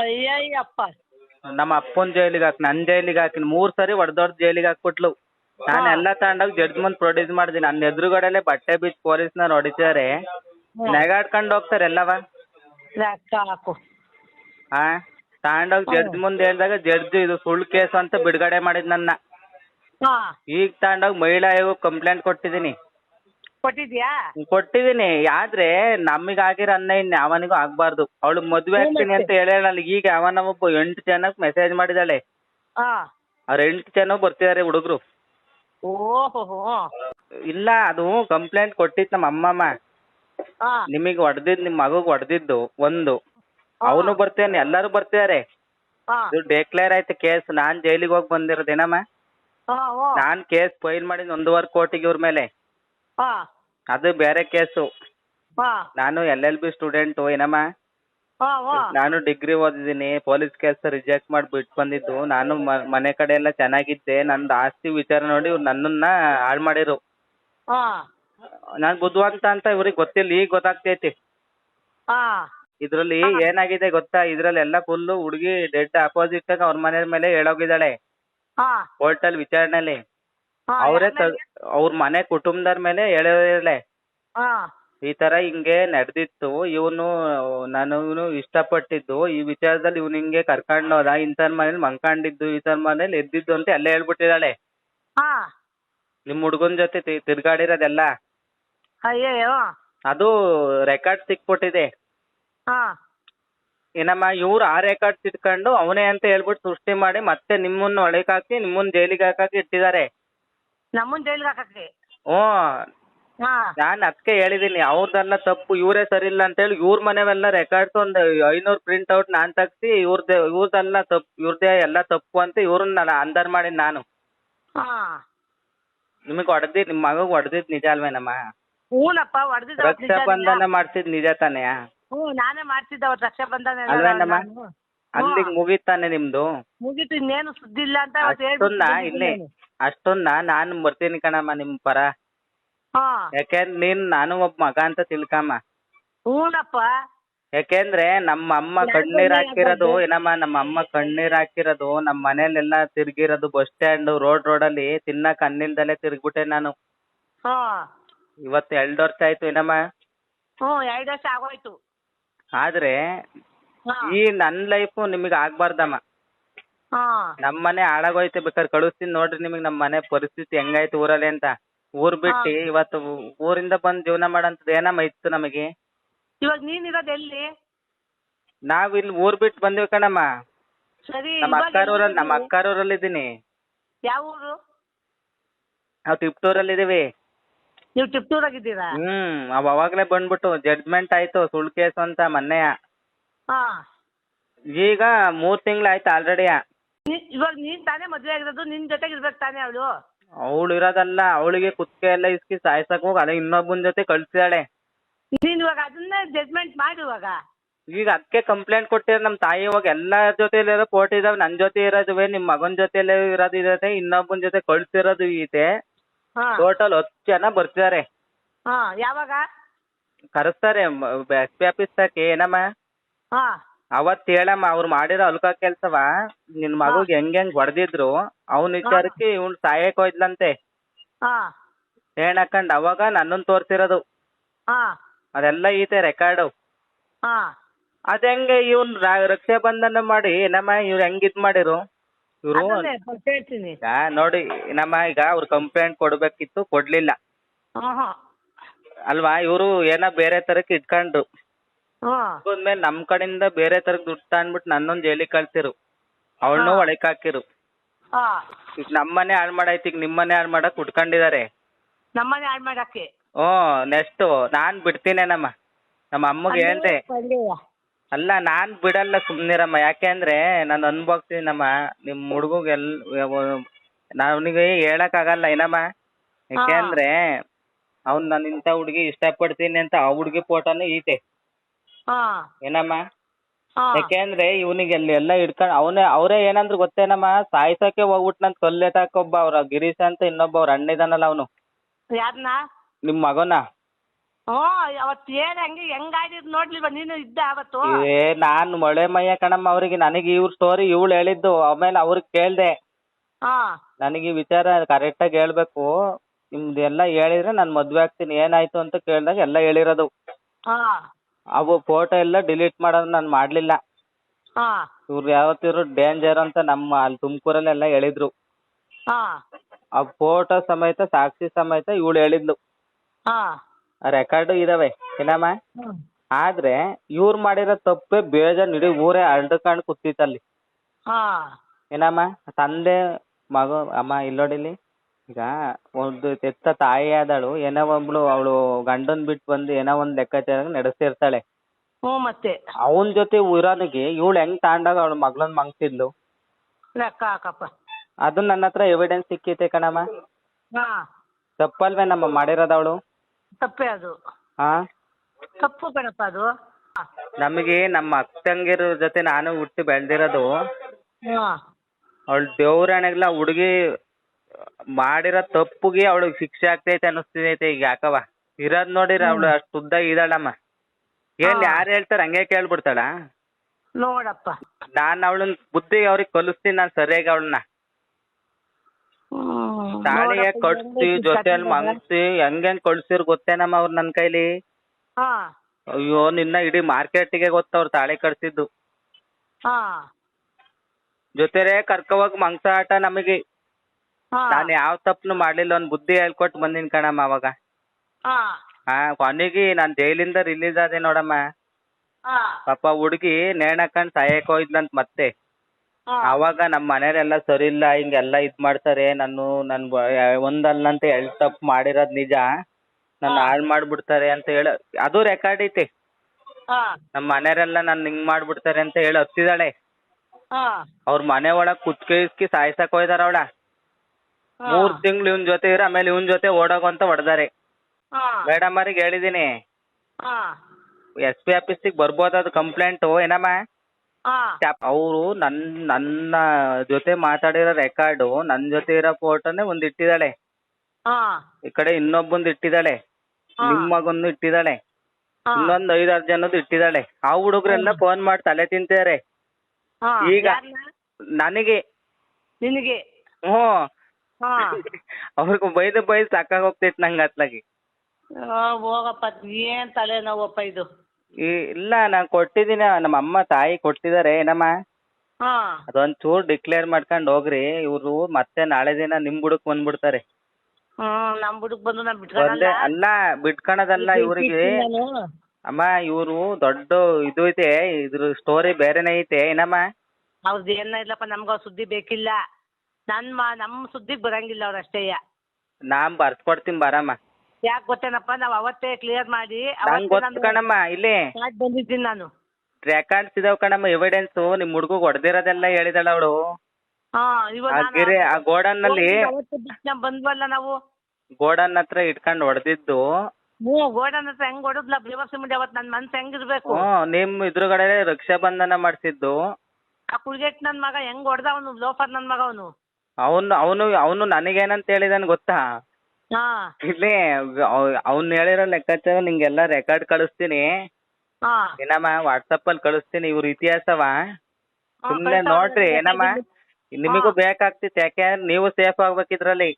ಅಯ್ಯಯ್ಯಪ್ಪ. ನಮ್ಮ ಅಪ್ಪನ್ ಜೈಲಿಗೆ ಹಾಕಿ ನನ್ ಜೈಲಿಗೆ ಹಾಕಿ ಮೂರ್ ಸರಿ ಹೊಡೆದೊಡ್ದು ಜೈಲಿಗೆ ಹಾಕ್ಬಿಟ್ಲು. ನಾನು ಎಲ್ಲ ತಗೊಂಡೋಗಿ ಜಡ್ಜ್ ಮುಂದ್ ಪ್ರೊಡ್ಯೂಸ್ ಮಾಡಿದ್ದೀನಿ ನನ್ನ ಎದುರುಗಡೆಲೆ ಬಟ್ಟೆ ಬೀಚ್ ಪೊಲೀಸ್ನವ್ರು ಹೊಡಿತಾರೆ ನೆಗಾಡ್ಕೊಂಡು ಹೋಗ್ತಾರೆ ಎಲ್ಲವ? ಹಾಕು. ಹಾ? ತಗೊಂಡೋಗಿ ಜಡ್ಜ್ ಮುಂದೆ ಹೇಳಿದಾಗ ಜಡ್ಜ್ ಇದು ಸುಳ್ಳು ಕೇಸ್ ಅಂತ ಬಿಡುಗಡೆ ಮಾಡಿದ್ ನನ್ನ. ಹಾ. ಈಗ ತಗೊಂಡೋಗಿ ಮಹಿಳಾ ಆಯೋಗ ಕಂಪ್ಲೇಂಟ್ ಕೊಟ್ಟಿದ್ದೀನಿ. ಕೊಟ್ಟಿದ್ಯಾ? ಕೊಟ್ಟಿದ್ದೀನಿ. ಆದ್ರೆ ನಮಗಾಗಿರೋ ಅನ್ಯಾಯ ಇನ್ನ ಅವನಿಗೂ ಆಗ್ಬಾರ್ದು. ಅವಳು ಮದ್ವೆ ಆಗ್ತೀನಿ ಅಂತ ಹೇಳಲ್ಲ ಈಗ ಅವನ ಒಬ್ಬ ಎಂಟು ಜನಕ್ಕೆ ಮೆಸೇಜ್ ಮಾಡಿದಾಳೆ. ಹಾ. ಅವ್ರ ಎಂಟು ಜನ ಬರ್ತಿದಾರೆ ಹುಡುಗರು. ಓಹೋ ಇಲ್ಲ ಅದು ಕಂಪ್ಲೇಂಟ್ ಕೊಟ್ಟಿತ್ತು ನಮ್ಮ ಅಮ್ಮಮ್ಮ. ಹಾ. ನಿಮಗೆ ನಿಮ್ ನಿಮ್ಮ ಮಗುಗ್ ಹೊಡೆದಿದ್ದು ಒಂದು. ಅವನು ಬರ್ತೇನೆ ಎಲ್ಲರೂ ಬರ್ತಿದಾರೆ ಹಾ. ಇದು ಡಿಕ್ಲೇರ್ ಆಯ್ತು ಕೇಸ್ ನಾನ್ ಜೈಲಿಗೆ ಹೋಗಿ ಬಂದಿರೋದೇನಮ್ಮ ಹಾ ನಾನ್ ಕೇಸ್ ಫೈಲ್ ಮಾಡಿದ್ ಒಂದೂವರೆ ಕೋಟಿಗೆ ಇವ್ರ ಮೇಲೆ. ಹಾ. ಅದು ಬೇರೆ ಕೇಸು ಹಾ. ನಾನು ಎಲ್ ಎಲ್ ಬಿ ಸ್ಟೂಡೆಂಟು ಏನಮ್ಮ? ನಾನು ಡಿಗ್ರಿ ಓದಿದ್ದೀನಿ ಪೊಲೀಸ್ ಕೆಲಸ ರಿಜೆಕ್ಟ್ ಮಾಡಿ ಬಿಟ್ಟು ಬಂದಿದ್ದು. ನಾನು ಮ- ಮನೆ ಕಡೆ ಎಲ್ಲ ಚೆನ್ನಾಗಿದ್ದೆ. ನಂದು ಆಸ್ತಿ ವಿಚಾರ ನೋಡಿ ಇವ್ರು ನನ್ನನ್ನ ಹಾಳು ಮಾಡಿರು. ಹಾ ನಾನು ಬುದ್ಧಿವಂತ ಅಂತ ಇವ್ರಿಗೆ ಗೊತ್ತಿಲ್ಲ ಈಗ ಗೊತ್ತಾಗ್ತೈತಿ. ಹಾ ಇದ್ರಲ್ಲಿ ಏನಾಗಿದೆ ಗೊತ್ತಾ? ಇದ್ರಲ್ಲಿ ಎಲ್ಲ ಫುಲ್ಲು ಹುಡುಗಿ ಡೆಡ್ ಅಪೋಸಿಟ್ ಆಗಿ ಅವ್ರ ಮನೆ ಮೇಲೆ ಹೇಳೋಗಿದ್ದಾಳೆ ಹಾ. ಕೋರ್ಟಲ್ಲಿ ವಿಚಾರಣೆಲಿ. ಹಾ ಅವರೇ ಅವ್ರ ಮನೆ ಕುಟುಂಬದವ್ರ ಮೇಲೆ ಹೇಳಿದಾಳೆ ಹಾ. ಈ ತರ ಹಿಂಗೆ ನಡೆದಿತ್ತು. ಇವನು ನಾನು ಇವನು ಇಷ್ಟಪಟ್ಟಿದ್ದು. ಈ ವಿಚಾರದಲ್ಲಿ ಇವನು ಹಿಂಗೆ ಕರ್ಕೊಂಡು ಹೋದ. ಇಂಥವ್ರ ಮನೇಲಿ ಮಂಕೊಂಡಿದ್ದು ಈತರ ಮನೇಲಿ ಎದ್ದಿದ್ದು ಅಂತ ಎಲ್ಲ ಹೇಳ್ಬಿಟ್ಟಿದ್ದಾಳೆ. ಹಾ. ನಿಮ್ ಹುಡ್ಗನ್ ಜೊತೆ ತಿ- ತಿರ್ಗಾಡಿರೋದೆಲ್ಲ? ಅಯ್ಯಯ್ಯೋ. ಅದು ರೆಕಾರ್ಡ್ ಸಿಕ್ಬಿಟ್ಟಿದೆ. ಹಾ. ಏನಮ್ಮ ಇವ್ರು ಆ ರೆಕಾರ್ಡ್ಸ್ ಇಟ್ಕೊಂಡು ಅವನೇ ಅಂತ ಹೇಳ್ಬಿಟ್ಟು ಸೃಷ್ಟಿ ಮಾಡಿ ಮತ್ತೆ ನಿಮ್ಮನ್ನ ಒಳಗೆ ಹಾಕಿ ನಿಮ್ಮನ್ನ ಜೈಲಿಗೆ ಹಾಕಿ ಇಟ್ಟಿದ್ದಾರೆ. ನಮ್ಮನ್ ಜೈಲ್ಗೆ ಹಾಕಕ್ಕೆ. ಹ್ಞೂ. ಹಾ. ನಾನು ಅದಕ್ಕೆ ಹೇಳಿದೀನಿ ಅವ್ರದ್ದೆಲ್ಲ ತಪ್ಪು ಇವರೇ ಸರಿ ಅಂತ ಹೇಳಿ ಇವ್ರ ಮನೆವೆಲ್ಲ ರೆಕಾರ್ಡ್ಸ್ ಒಂದು ಐನೂರು ಪ್ರಿಂಟ್ ಔಟ್ ನಾನು ತೆಗ್ಸಿ ಇವ್ರದ್ದೆ ಇವ್ರದೆಲ್ಲ ತಪ್ಪು ಇವ್ರದ್ದೇ ಎಲ್ಲ ತಪ್ಪು ಅಂತ ಇವ್ರನ್ನ ಅಂದರ್ ಮಾಡಿ ನಾನು. ಹಾ. ನಿಮಗೆ ಹೊಡೆದಿ ನಿಮ್ಮ ಮಗ ಹೊಡೆದಿದ್ ನಿಜ ಅಲ್ವೇನಮ್ಮ ಹ್ಞೂನಪ್ಪ ಹೊಡೆದಿದ್ದ ರಕ್ಷಾ ಬಂಧನ ಮಾಡ್ಸಿದ್ ನಿಜ ತಾನೇ? ಹ್ಞೂ ನಾನೇ ಮಾಡ್ತಿದ್ದೆ ಅವತ್ತು ರಕ್ಷಾ ಬಂಧನ ಎಲ್ಲ ಅಲ್ವೇನಮ್ಮ? ನಾನು. ಅಲ್ಲಿಗೆ ಮುಗೀತಾನೆ ನಿಮ್ದು? ಮುಗೀತು ಇನ್ನೇನು ಸುದ್ದಿ ಇಲ್ಲ ಅಂತ ಅವತ್ತು ಅಷ್ಟೊಂದ? ನಾನ್. ಇಲ್ಲಿ ಅಷ್ಟೊಂದ? ನಾನು ಬರ್ತೀನಿ ಕಣಮ್ಮ ನಿಮ್ ಪರ. ಹಾ. ಯಾಕೆಂದ್ರೆ ನೀನ್ ನಾನು ಒಬ್ಬ ಮಗ ಅಂತ ತಿಳ್ಕಮ್ಮ. ಹೂನಪ್ಪ. ಯಾಕೆಂದ್ರೆ ನಮ್ಮ ಅಮ್ಮ ಕಣ್ಣೀರ್ ಹಾಕಿರೋದು ಏನಮ್ಮ ನಮ್ಮ ಅಮ್ಮ ಕಣ್ಣೀರ್ ಹಾಕಿರೋದು ನಮ್ಮ ಮನೇಲೆಲ್ಲ ತಿರ್ಗಿರೋದು ಬಸ್ ಸ್ಟ್ಯಾಂಡ್ ರೋಡ್ ರೋಡಲ್ಲಿ ತಿನ್ನಕ್ ಅನ್ನಿಲ್ದಲೆ ತಿರ್ಗ್ಬಿಟ್ಟೆ ನಾನು. ಹಾ. ಇವತ್ತು ಎರಡು ವರ್ಷ ಆಯ್ತು ಏನಮ್ಮ? ಹ್ಞೂ ಎರಡು ವರ್ಷ ಆಗೋಯ್ತು. ಆದ್ರೆ ಹಾ. ಈ ನನ್ ಲೈಫು ನಿಮಗೆ ಆಗ್ಬಾರ್ದಮ್ಮ. ಹಾ. ನಮ್ ಮನೆ ಹಾಳಾಗೋಯ್ತು ಬೇಕಾದ್ರೆ ಕಳಿಸ್ತೀನಿ ನೋಡ್ರಿ ನಿಮಗೆ ನಮ್ಮ ಮನೆ ಪರಿಸ್ಥಿತಿ ಹೆಂಗಾಯ್ತು ಊರಲ್ಲಿ ಅಂತ. ಊರ್ ಬಿಟ್ಟಿ ಇವತ್ತು ಊರಿಂದ ಬಂದ್ ಜೀವನ ಮಾಡಂತದ್ ಏನಮ್ಮ ಇತ್ತು ನಮಗೆ? ಇವಾಗ ನೀನ್ ಇರೋದ್ ಎಲ್ಲಿ? ನಾವ್ ಇಲ್ಲಿ ಊರ್ ಬಿಟ್ಟು ಬಂದಿವಿ ಕಣಮ್ಮ. ಸರಿ ನಮ್ಮ ಇವಾಗ ಅಕ್ಕಾರೂರಲ್ಲಿ ನಮ್ಮ ಎಲ್ಲಿದ್ದೀರಿ? ಅಕ್ಕಾರೂರಲ್ಲಿ ಇದೀನಿ ಯಾವ ಊರು? ನಾವ್ ತಿಪ್ಟೂರಲ್ಲಿ ಇದೀವಿ ನೀವು ಟಿಪ್ಟೂರಾಗಿದ್ದೀರಾ ಹ್ಮ್ ಅವ್ ಅವಾಗ್ಲೇ ಬಂದ್ಬಿಟ್ಟು ಜಡ್ಜ್ಮೆಂಟ್ ಆಯ್ತು ಸುಳ್ ಕೇಸ್ ಅಂತ ಮೊನ್ನೆಯ ಹಾ. ಈಗ ಮೂರ್ ತಿಂಗ್ಳಾಯ್ತು ಆಲ್ರೆಡಿ ಇವಾಗ ನೀನ್ ತಾನೇ ಮದ್ವೆ ಆಗಿರೋದು ನಿನ್ ಜೊತೆಗೆ ಇರ್ಬೇಕು ತಾನೇ ಅವಳು? ಅವಳು ಇರೋದಲ್ಲ ಅವಳಿಗೆ ಕುತ್ತಿಗೆ ಎಲ್ಲ ಇಸ್ಕಿ ಸಾಯ್ಸಕ್ ಹೋಗಿ ಅದೇ ಇನ್ನೊಬ್ಬನ ಜೊತೆ ಕಳ್ಸಿದಾಳೆ ನೀನು ಇವಾಗ ಅದನ್ನ ಜಡ್ಜ್ಮೆಂಟ್ ಈಗ ಅದಕ್ಕೆ ಕಂಪ್ಲೇಂಟ್ ಕೊಟ್ಟಿರೋ ನಮ್ಮ ತಾಯಿ ಇವಾಗ ಎಲ್ಲ ಜೊತೆಲಿರೋ ಇರೋ ಫೋಟೋ ಇದಾವೆ ನನ್ನ ಜೊತೆ ಇರೋದುವೆ ನಿಮ್ಮ ಮಗನ ಜೊತೆಲೇ ಇರೋದು ಇದೆ ಇನ್ನೊಬ್ಬನ ಜೊತೆ ಕಳ್ಸಿರೋದು ಇದೆ ಟೋಟಲ್ ಹತ್ತು ಜನ ಬರ್ತಿದ್ದಾರೆ ಯಾವಾಗ? ಕರೆಸ್ತಾರೆ ಎಸ್ ಪಿ ಆಫೀಸ್ ಏನಮ್ಮ? ಹಾಂ. ಅವತ್ತು ಹೇಳಮ್ಮ ಅವ್ರು ಮಾಡಿರೋ ಅಲ್ಕ ಕೆಲ್ಸವ ನಿನ್ ಮಗುಗ್ ಹೆಂಗ್ ಹೆಂಗ್ ಹೊಡೆದಿದ್ರು ಅವ್ನ ವಿಚಾರಕ್ಕೆ ಇವ್ನ್ ಸಾಯಕ್ ಹೋಯ್ದ್ಲಂತೆ. ಹಾ. ಹೇಳಕಂಡ್ ಅವಾಗ ನನ್ನನ್ ತೋರ್ಸಿರೋದು. ಹಾ. ಅದೆಲ್ಲ ಈತೆ ರೆಕಾರ್ಡು. ಹಾ. ಅದ್ ಹೆಂಗೆ ಇವ್ನ್ ರಾ- ರಕ್ಷೆ ಬಂಧನ ಮಾಡಿ ನಮ್ಮ ಇವ್ರು ಹೆಂಗ್ ಇದ್ ಮಾಡಿರು? ಇವ್ರು ಅದನ್ನೇ first ಹೇಳ್ತೀನಿ. ಈಗ ನೋಡಿ ನಮ್ಮ ಈಗ ಅವ್ರ ಕಂಪ್ಲೇಂಟ್ ಕೊಡ್ಬೇಕಿತ್ತು ಕೊಡ್ಲಿಲ್ಲ. ಹಾಂ ಹಾಂ. ಅಲ್ವಾ ಇವ್ರು ಏನೋ ಬೇರೆ ತರಕ್ ಇಟ್ಕೊಂಡು ಹಾಂ. ಹೋದ್ಮೇಲೆ ನಮ್ ಕಡೆಯಿಂದ ಬೇರೆ ತರಕ್ ದುಡ್ಡು ತಗೊಂಡ್ಬಿಟ್ಟು ನನ್ನೊಂದ್ ಜೈಲಿಗೆ ಕಳ್ಸಿರು. ಅವಳನ್ನೂ ಹಾ. ಒಳಕ್ ಹಾಕಿರು. ಹಾಂ. ಈಗ ನಮ್ಮನೆ ಹಾಳು ಮಾಡಾಯ್ತು ಈಗ ನಿಮ್ಮನೆ ಹಾಳು ಮಾಡಕ್ ಉಟ್ಕೊಂಡಿದ್ದಾರೆ ನಮ್ಮನೆ ಹಾಳು ಮಾಡಕ್ಕೆ? ಹ್ಞೂ ನೆಕ್ಸ್ಟ್ ನಾನ್ ಬಿಡ್ತೀನೇನಮ್ಮ ನಮ್ಮ ಅಮ್ಮಗೆ ಹೇಳ್ದೆ. ಅಲ್ಲ. ನಾನ್ ಬಿಡಲ್ಲ ಸುಮ್ನಿರಮ್ಮ. ಯಾಕೆಂದ್ರೆ ನಾನು ಅನ್ಭೋಗ್ತೀನಮ್ಮ ನಿಮ್ ಹುಡುಗಗೆ ಎಲ್ ಹೇಳಕ್ ಆಗಲ್ಲ ಏನಮ್ಮ? ಯಾಕೆಂದ್ರೆ ಅವ್ನ್ ನಾನು ಇಂಥ ಹುಡುಗಿ ಇಷ್ಟಪಡ್ತೀನಿ ಅಂತ ಆ ಹುಡುಗಿ ಫೋಟೋನು ಐತೆ. ಹಾಂ. ಏನಮ್ಮ? ಯಾಕೆಂದ್ರೆ ಇವನಿಗೆ ಅಲ್ಲಿ ಎಲ್ಲ ಹಿಡ್ಕೊಂಡ್ ಅವನೇ ಅವರೇ ಏನಂದ್ರು ಗೊತ್ತೇನಮ್ಮ? ಸಾಯ್ಸಕ್ಕೆ ಹೋಗ್ಬಿಟ್ಟು ನನ್ ಕೊಲ್ಲೆತಾಕೊಬ್ಬ ಅವ್ರ ಗಿರೀಶ್ ಅಂತ ಇನ್ನೊಬ್ಬ ಅವ್ರ ಅಣ್ಣ ಇದಾನಲ್ಲ ಅವನು. ಯಾರನ್ನ ನಿಮ್ ಮಗನ? ಹ್ಞೂ ಅವತ್ತು ಏನು ಹಂಗೆ ಹೆಂಗಾಗಿದ್ ನೋಡ್ಲಿಲ್ವ? ನೀನು ಇದ್ದ ಅವತ್ತು? ಏ ನಾನ್ ಮೊಳೆ ಮಯ್ಯ ಕಣಮ್ಮ ಅವ್ರಿಗೆ. ನನಗೆ ಇವ್ರ ಸ್ಟೋರಿ ಇವಳು ಹೇಳಿದ್ದು ಆಮೇಲೆ ಅವ್ರಿಗೆ ಕೇಳ್ದೆ. ಹಾಂ. ನನಗೆ ಈ ವಿಚಾರ ಕರೆಕ್ಟಾಗಿ ಹೇಳ್ಬೇಕು. ನಿಮ್ದೆಲ್ಲ ಹೇಳಿದ್ರೆ ನಾನು ಮದ್ವೆ ಆಗ್ತೀನಿ. ಏನಾಯ್ತು ಅಂತ ಕೇಳ್ದಾಗ ಎಲ್ಲ ಹೇಳಿರೋದು. ಹಾಂ. ಅವು ಫೋಟೋ ಎಲ್ಲ ಡಿಲೀಟ್ ಮಾಡೋದು ನಾನು ಮಾಡ್ಲಿಲ್ಲ. ಹಾಂ. ಇವ್ರು ಯಾವತ್ತಿದ್ರು ಡೇಂಜರ್ ಅಂತ ನಮ್ಮ ಅಲ್ಲಿ ತುಮಕೂರಲ್ಲೆಲ್ಲ ಹೇಳಿದ್ರು. ಹಾಂ. ಆ ಫೋಟೋ ಸಮೇತ ಸಾಕ್ಷಿ ಸಮೇತ ಇವಳು ಹೇಳಿದ್ಲು. ಹಾ. ರೆಕಾರ್ಡು ಇದಾವೆ ಏನಮ್ಮ? ಆದ್ರೆ ಇವ್ರು ಮಾಡಿರೋ ತಪ್ಪೇ ಬೇಜಾನ್ ಇಡೀ ಊರೇ ಅಳ್ದುಕೊಂಡು ಕೂತಿತ್ತಲ್ಲಿ ಹಾ. ಏನಮ್ಮ? ತಂದೆ ಮಗ ಅಮ್ಮ ಇಲ್ಲೋಡಿಲಿ ಈಗ ಒಂದು ಹೆತ್ತ ತಾಯಿ ಆದಳು ಏನೋ ಒಬ್ಳು ಅವಳು ಗಂಡನ್ ಬಿಟ್ಟು ಬಂದು ಏನೋ ಒಂದ್ ಲೆಕ್ಕಾಚಾರ ನಡೆಸ್ತಿರ್ತಾಳೆ. ಹ್ಞೂ ಮತ್ತೆ. ಅವನ್ ಜೊತೆ ಇರೋನಿಗೆ ಇವಳು ಹೆಂಗ್ ತಾಂಡಾಗ ಅವಳ ಮಗಳನ್ ಮಂಗ್ತಿದ್ಲು ಲೆಕ್ಕ ಹಾಕಪ್ಪ. ಅದು ನನ್ನ ಹತ್ರ ಎವಿಡೆನ್ಸ್ ಸಿಕ್ಕೈತೆ ಕಣಮ್ಮ. ಹಾ. ತಪ್ಪಲ್ವೇ ನಮ್ಮ ಮಾಡಿರೋದು ಅವಳು? ತಪ್ಪೇ ಅದು. ಹಾ? ತಪ್ಪು ಕಣಪ್ಪ ಅದು. ನಮಗೆ ನಮ್ಮ ಅಕ್ಕಂಗಿರ ಜೊತೆ ನಾನು ಹುಟ್ಟಿ ಬೆಳೆದಿರೋದು. ಹಾ. ಅವಳು ದೇವ್ರಾಣೆಗ್ಲ ಹುಡುಗಿ ಮಾಡಿರೋ ತಪ್ಪುಗೆ ಅವಳಿಗೆ ಶಿಕ್ಷೆ ಆಗ್ತೈತೆ ಅನ್ನಿಸ್ತೈತೆ ಈಗ ಯಾಕವ ಇರೋದ್ ನೋಡಿರ ಅವಳು ಅಷ್ಟು ಉದ್ದ ಇದಾಳಮ್ಮ ಏನ್ ಹಾ. ಯಾರು ಹೇಳ್ತಾರ ಹಂಗೆ ಕೇಳ್ಬಿಡ್ತಾಳ? ನೋಡಪ್ಪ. ನಾನ್ ಅವಳನ್ ಬುದ್ಧಿ ಅವ್ರಿಗೆ ಕಲಿಸ್ತೀನಿ ನಾನು ಸರಿಯಾಗಿ ಅವಳನ್ನ. ಹ್ಮ್. ತಾಳಿಗೆ ನೋಡಪ್ಪ, ಕಟ್ಸಿ ಹೆಂಗೈತಿ ಜೊತೆಯಲ್ಲಿ ಮಂಗ್ಸಿ ಹೆಂಗ್ ಕಳ್ಸಿರ್ ಗೊತ್ತೇನಮ್ಮ ಅವ್ರ ನನ್ ಕೈಲಿ? ಹಾ. ಅಯ್ಯೋ ನಿನ್ನ ಇಡೀ ಮಾರ್ಕೆಟ್ಗೆ ಗೊತ್ತವ್ರ ತಾಳಿ ಕಟ್ಸಿದ್ದು. ಹಾ. ಜೊತೆರೆ ಕರ್ಕೋವಾಗ ಮಂಗ್ಸ ಆಟ ನಮಗೆ. ನಾನು ಯಾವ ತಪ್ಪನು ಮಾಡ್ಲಿಲ್ಲ ಒಂದ್ ಬುದ್ಧಿ ಹೇಳ್ಕೊಟ್ ಬಂದಿನ್ ಕಣಮ್ಮ ಅವಾಗ. ಹಾ. ಕೊನೆಗೆ ನಾನ್ ಜೈಲಿಂದ ರಿಲೀಸ್ ಆದೆ ನೋಡಮ್ಮ. ಪಾಪ ಹುಡುಗಿ ನೇಣಕಂಡ್ ಸಾಯಕ್ ಹೋಯ್ತಂತ ಮತ್ತೆ. ಅವಾಗ ನಮ್ಮ ಮನೆಯವರೆಲ್ಲ ಸರಿ ಇಲ್ಲ ಹಿಂಗೆಲ್ಲ ಇದ್ ಮಾಡ್ತಾರೆ ನಾನು ನನ್ ಒಂದಲ್ಲಂತ ಎಳ್ ತಪ್ಪು ಮಾಡಿರೋದ್ ನಿಜ. ನನ್ನ. ಹಾಳ್ ಮಾಡ್ಬಿಡ್ತಾರೆ ಅಂತ ಹೇಳ ಅದು ರೆಕಾರ್ಡ್ ಐತೆ. ನಮ್ ನಮ್ಮ ಮನೆಯವರೆಲ್ಲ ನನ್ ಹಿಂಗ್ ಮಾಡ್ಬಿಡ್ತಾರೆ ಅಂತ ಹೇಳಿ ಹತ್ತಿದಾಳೆ. ಅವ್ರ ಮನೆ ಒಳಗ್ ಕುತ್ಕೇಸ್ಕಿ ಸಾಯ್ಸಕ್ ಹೋಯ್ತಾರ ಅವಳ. ಮೂರ್ ತಿಂಗ್ಳು ಇವ್ನ್ ಜೊತೆ ಇರ ಆಮೇಲೆ ಇವ್ನ್ ಜೊತೆ ಓಡೋಗಂತ ಹೊಡ್ದಾರೆ. ಹೊಡೆದಾರೆ ಮೇಡಮ್ ಅವ್ರಿಗೆ ಹೇಳಿದೀನಿ. ಎಸ್ ಪಿ ಆಫೀಸಿಗೆ ಬರ್ಬೋದು ಅದು ಕಂಪ್ಲೇಂಟ್ ಏನಮ್ಮ? ಅವ್ರು ನನ್ ನನ್ನ ಜೊತೆ ಮಾತಾಡಿರೋ ರೆಕಾರ್ಡು ನನ್ ಜೊತೆ ಇರೋ ಫೋಟೋನೇ ಒಂದ್ ಇಟ್ಟಿದ್ದಾಳೆ. ಈ ಕಡೆ ಇನ್ನೊಬ್ಬಂದ್ ಇಟ್ಟಿದ್ದಾಳೆ. ನಿಮ್ಮ ನಿಮ್ ಮಗಂದು ಇಟ್ಟಿದ್ದಾಳೆ. ಇನ್ನೊಂದ್ ಐದಾರು ಜನದ್ದು ಇಟ್ಟಿದ್ದಾಳೆ. ಆ ಹುಡುಗರೆಲ್ಲ ಫೋನ್ ಮಾಡಿ ತಲೆ ತಿಂತಾರೆ ಈಗ ನನಗೆ. ನಿನಗೆ? ಹ್ಞೂ ಹಾ ಅವ್ರಿಗೆ ಬೈದು ಬೈದು ಸಾಕಾಗ ಹೋಗ್ತೈತಿ ನಂಗೆ ಅತ್ಲಾಗಿ. ಹೋಗಪ್ಪ ಏನ್ ತಲೆನೋವಪ್ಪ ಇದು? ಈ ಇಲ್ಲ ನಾನ್ ಕೊಟ್ಟಿದ್ದೀನಿ ನಮ್ಮ ಅಮ್ಮ ತಾಯಿ ಕೊಟ್ಟಿದ್ದಾರೆ ಏನಮ್ಮ? ಹಾ. ಅದೊಂದ್ ಚೂರ್ ಡಿಕ್ಲೇರ್ ಮಾಡ್ಕೊಂಡ್ ಹೋಗ್ರಿ ಇವ್ರು ಮತ್ತೆ ನಾಳೆ ದಿನ ನಿಮ್ ಬುಡಕ್ ಬಂದ್ಬಿಡ್ತಾರೆ. ಹ್ಮ್ ನಮ್ ಬುಡಕ್ ಬಂದು ಒಂದೇ ಅಲ್ಲ ಬಿಟ್ಕೊಳದಲ್ಲ ಇವ್ರಿಗೆ. ಅಮ್ಮ ಇವ್ರು ದೊಡ್ಡ ಇದು ಐತೆ ಇದ್ರ ಸ್ಟೋರಿ ಬೇರೆನೇ ಐತೆ ಏನಮ್ಮ? ಅವ್ರದ್ದು ಏನ ಇಲ್ಲಪ್ಪ ನಮ್ಗ ಸುದ್ದಿ ಬೇಕಿಲ್ಲ. ನನ್ ಮ ನಮ್ ಸುದ್ದಿಗ್ ಬರಂಗಿಲ್ಲ ಅವ್ರ ಅಷ್ಟೇಯ ನಾನ್ ಬರ್ಸ್ಕೊಡ್ತೀನಿ ಬರಮ್ಮ. ಯಾಕೆ ಗೊತ್ತೇನಪ್ಪ? ನಾವ್ ಅವತ್ತೇ ಕ್ಲಿಯರ್ ಮಾಡಿ ನಂಗ್ ಅವತ್ತೇ ಗೊತ್ತು ನಾನು ಕಣಮ್ಮ ಇಲ್ಲಿ. ಬಂದಿದ್ದೀನಿ ನಾನು? ರೆಕಾರ್ಡ್ಸ್ ಇದಾವ್ ಕಣಮ್ಮ ಎವಿಡೆನ್ಸ್ ನಿಮ್ ಹುಡ್ಗು ಹೊಡೆದಿರೋದೆಲ್ಲ ಹೇಳಿದಳ ಅವಳು. ಹಾ ಇವಾಗ ಆ ಗಿರಿ ಆ ಗೋಡನ್ನಲ್ಲಿ ಅವತ್ತು ಬಂದ್ವಲ್ಲ ನಾವು? ಗೋಡನ್ ಹತ್ರ ಇಟ್ಕೊಂಡು ಹೊಡೆದಿದ್ದು. ಹ್ಞೂ ಗೋಡನ್ ಹತ್ರ ಹೆಂಗ್ ಹೊಡದ್ಲ? ಬೇವರ್ಸಿ ಮುಂದೆ ಅವತ್ತು ನನ್ನ ಮನ್ಸು ಹೆಂಗಿರ್ಬೇಕು ಹ್ಮ್ ನಿಮ್ ರಕ್ಷಾ ಬಂಧನ ಮಾಡ್ಸಿದ್ದು. ಆ ಕುಳ್ಗೆಟ್ ನನ್ ಮಗ ಹೆಂಗ್ ಹೊಡೆದ ಅವನು? ಲೋಫರ್ ನನ್ ಮಗ ಅವನು? ಅವನು ಅವನು ಅವನು ನನಗೇನಂತ ಹೇಳಿದಾನೆ ಗೊತ್ತಾ? ಹಾ. ಇಲ್ಲಿ ಅವ್ನು ಹೇಳಿರೋ ಲೆಕ್ಕಾಚಾರ ನಿಂಗೆಲ್ಲ ರೆಕಾರ್ಡ್ ಕಳಿಸ್ತೀನಿ. ಹಾ. ಏನಮ್ಮ ವಾಟ್ಸಪ್ ಅಲ್ಲಿ ಕಳಿಸ್ತೀನಿ ಇವ್ರ ಇತಿಹಾಸವ? ಸುಮ್ನೆ ನೋಡ್ರಿ ಏನಮ್ಮ? ನಿಮಗೂ ಬೇಕಾಗ್ತಿತ್ತು ಯಾಕೆ? ನೀವು ಸೇಫ್ ಆಗ್ಬೇಕಿದ್ರಲ್ಲಿ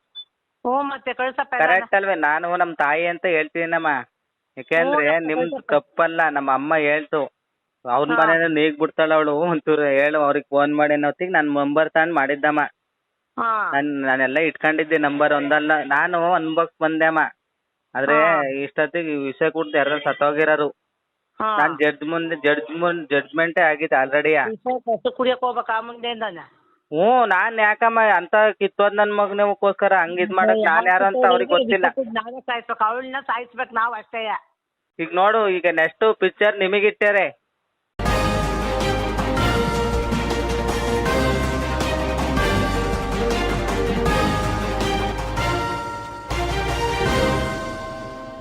ಹ್ಞೂ ಮತ್ತೆ ಕಳ್ಸಪ್ಪ ಕರೆಕ್ಟ್ ಅಲ್ವೇ ನಾನು ನಮ್ ತಾಯಿ ಅಂತ ಹೇಳ್ತೀನಮ್ಮ. ಯಾಕೆಂದ್ರೆ ಹ್ಞೂ, ನಿಮ್ದು. ತಪ್ಪಲ್ಲ ನಮ್ಮ ಅಮ್ಮ ಹೇಳ್ತು. ಅವ್ರ ಹಾ. ಮನೇನ ನೀಗ್ ಬಿಡ್ತಾಳ ಅವಳು ಒಂಚೂರು ಹೇಳು ಅವ್ರಿಗೆ ಫೋನ್ ಮಾಡಿ ಅನ್ನೋತ್ತಿಗೆ ನನ್ ನಂಬರ್ ತಾನು ಮಾಡಿದ್ದಮ್ಮ. ಹಾ. ನಾನ್ ನಾನೆಲ್ಲ ಇಟ್ಕೊಂಡಿದ್ದೆ ನಂಬರ್ ಒಂದಲ್ಲ. ನಾನು ಅನ್ಬಾಕ್ಸ್ ಬಂದೆಮ್ಮ ಆದ್ರೆ ಹಾ. ಇಷ್ಟೊತ್ತಿಗೆ ವಿಷಯ ಕುಡ್ದು ಯಾರು ಸತ್ತೋಗಿರೋರು. ಹಾ. ನಾನ್ ಜಡ್ಜ್ ಮುಂದೆ ಜಡ್ಜ್ ಮುಂದೆ ಜಡ್ಜ್ಮೆಂಟೇ ಆಗಿದೆ ಆಲ್ರೆಡಿ ವಿಷ ಕಸ ಕುಡಿಯಕ್ ಹೋಗ್ಬೇಕಾ ಮುಂದೆಯಿಂದಾನ. ಹ್ಞೂ ನಾನ್ ಯಾಕಮ್ಮ ಅಂತ ಕಿತ್ತೋದ್ ನನ್ ಮಗನಿಗೋಸ್ಕರ ಹಂಗ್ ಇದ್ ಮಾಡಕ್ ನಾನ್ ಯಾರು ಅಂತ ಅವ್ರಿಗೆ ಗೊತ್ತಿಲ್ಲ. ನಾವೇ ಸಾಯಿಸ್ಬೇಕು. ಅವಳನ್ನ ಸಾಯಿಸ್ಬೇಕು ನಾವು ಅಷ್ಟೇ. ಈಗ ನೋಡು ಈಗ ನೆಕ್ಸ್ಟ್ ಪಿಕ್ಚರ್ ನಿಮಗಿಟ್ಟಾರೆ